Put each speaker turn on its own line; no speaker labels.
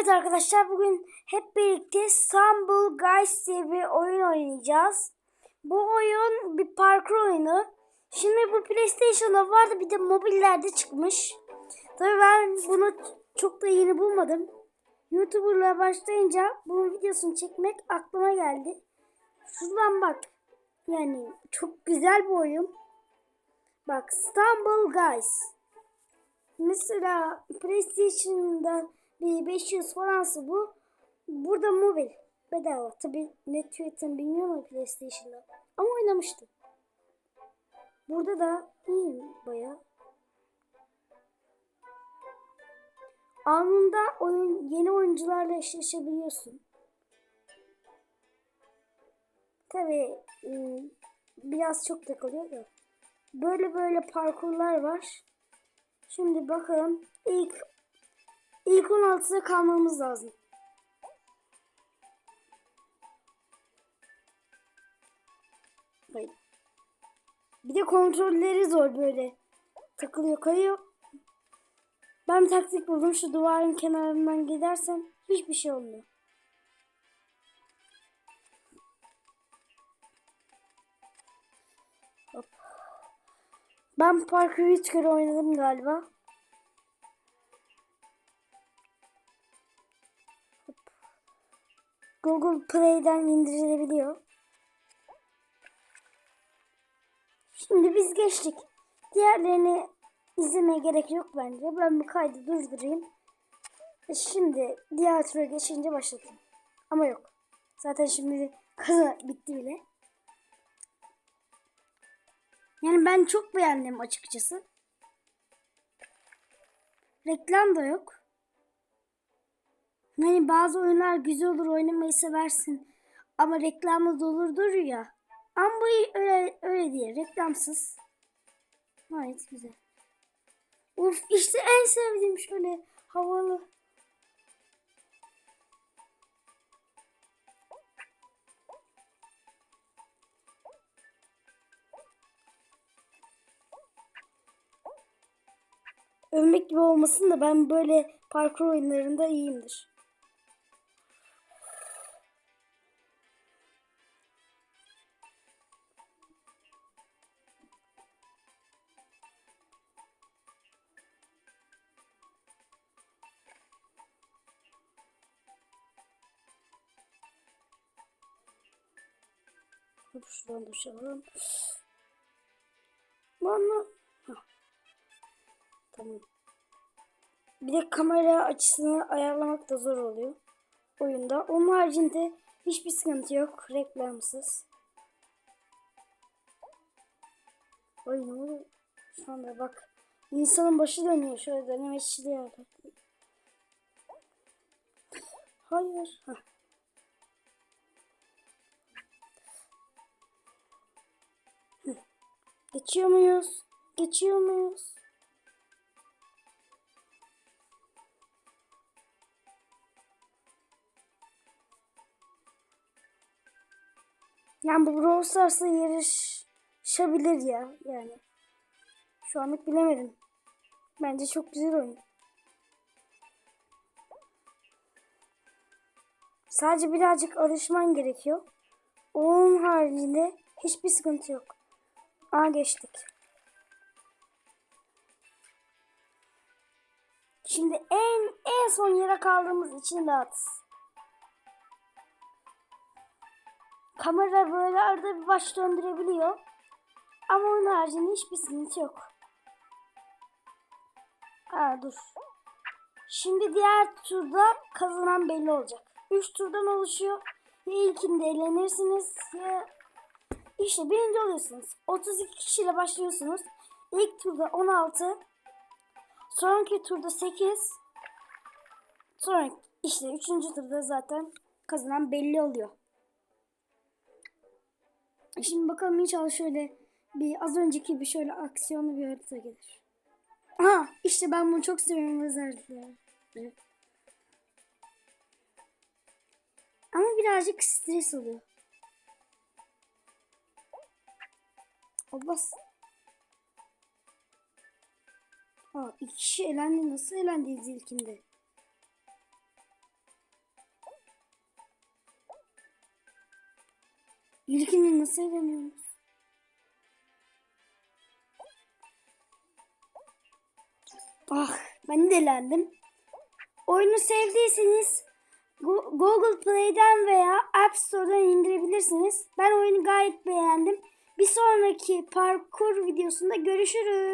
Evet arkadaşlar bugün hep birlikte Stumble Guys diye bir oyun oynayacağız. Bu oyun bir parkur oyunu. Şimdi bu PlayStation'da vardı bir de mobillerde çıkmış. Tabii ben bunu çok da yeni bulmadım. YouTuber'la başlayınca bunun videosunu çekmek aklıma geldi. Şuradan bak. Yani çok güzel bir oyun. Bak Stumble Guys. Mesela PlayStation'da bir 500 falansı bu. Burada mobil. Bedava. Tabi net fiyatını bilmiyorum ama PlayStation'da. Ama oynamıştım. Burada da iyiyim baya. Anında oyun yeni oyuncularla eşleşebiliyorsun. Tabi biraz çok takılıyor da. Böyle böyle parkurlar var. Şimdi bakalım ilk ilk 16'da kalmamız lazım. Bir de kontrolleri zor böyle. Takılıyor kayıyor. Ben bir taktik buldum. Şu duvarın kenarından gidersen hiçbir şey olmuyor. Ben parkuru üç kere oynadım galiba. Google Play'den indirilebiliyor. Şimdi biz geçtik. Diğerlerini izlemeye gerek yok bence. Ben bu kaydı durdurayım. E Şimdi diğer tura geçince başlatayım. Ama yok. Zaten şimdi kaza bitti bile. Yani ben çok beğendim açıkçası. Reklam da yok. Hani bazı oyunlar güzel olur oynamayı seversin. Ama reklamlı dolurdur ya. Ama bu öyle, öyle değil. Reklamsız. Gayet güzel. Uf işte en sevdiğim şöyle havalı. Övmek gibi olmasın da ben böyle parkur oyunlarında iyiyimdir. Hop şuradan düşelim. Bana. Hah. Tamam. Bir de kamera açısını ayarlamak da zor oluyor oyunda. Onun haricinde hiçbir sıkıntı yok. Reklamsız. Ay ne oluyor? Şu anda bak. İnsanın başı dönüyor. Şöyle denemeçliyor. Hayır. Heh. Geçiyor muyuz? Geçiyor muyuz? Yani bu Brawl Stars'la yarışabilir ya yani. Şu anlık bilemedim. Bence çok güzel oyun. Sadece birazcık alışman gerekiyor. Onun haricinde hiçbir sıkıntı yok. Aa geçtik. Şimdi en en son yere kaldığımız için rahatız. Kamera böyle arada bir baş döndürebiliyor. Ama onun haricinde hiçbir sıkıntı yok. Aa dur. Şimdi diğer turda kazanan belli olacak. 3 turdan oluşuyor. Ya ilkinde eğlenirsiniz ya işte birinci oluyorsunuz. 32 kişiyle başlıyorsunuz. İlk turda 16. Sonraki turda 8. Sonra işte 3. turda zaten kazanan belli oluyor. Şimdi bakalım inşallah şöyle bir az önceki bir şöyle aksiyonlu bir harita gelir. Aha işte ben bunu çok seviyorum özellikle. Ama birazcık stres oluyor. Abbas. Aa, iki kişi elendi. Nasıl elendiyiz ilkinde? İlkinde nasıl eleniyoruz? Ah ben de elendim. Oyunu sevdiyseniz Google Play'den veya App Store'dan indirebilirsiniz. Ben oyunu gayet beğendim. Bir sonraki parkur videosunda görüşürüz.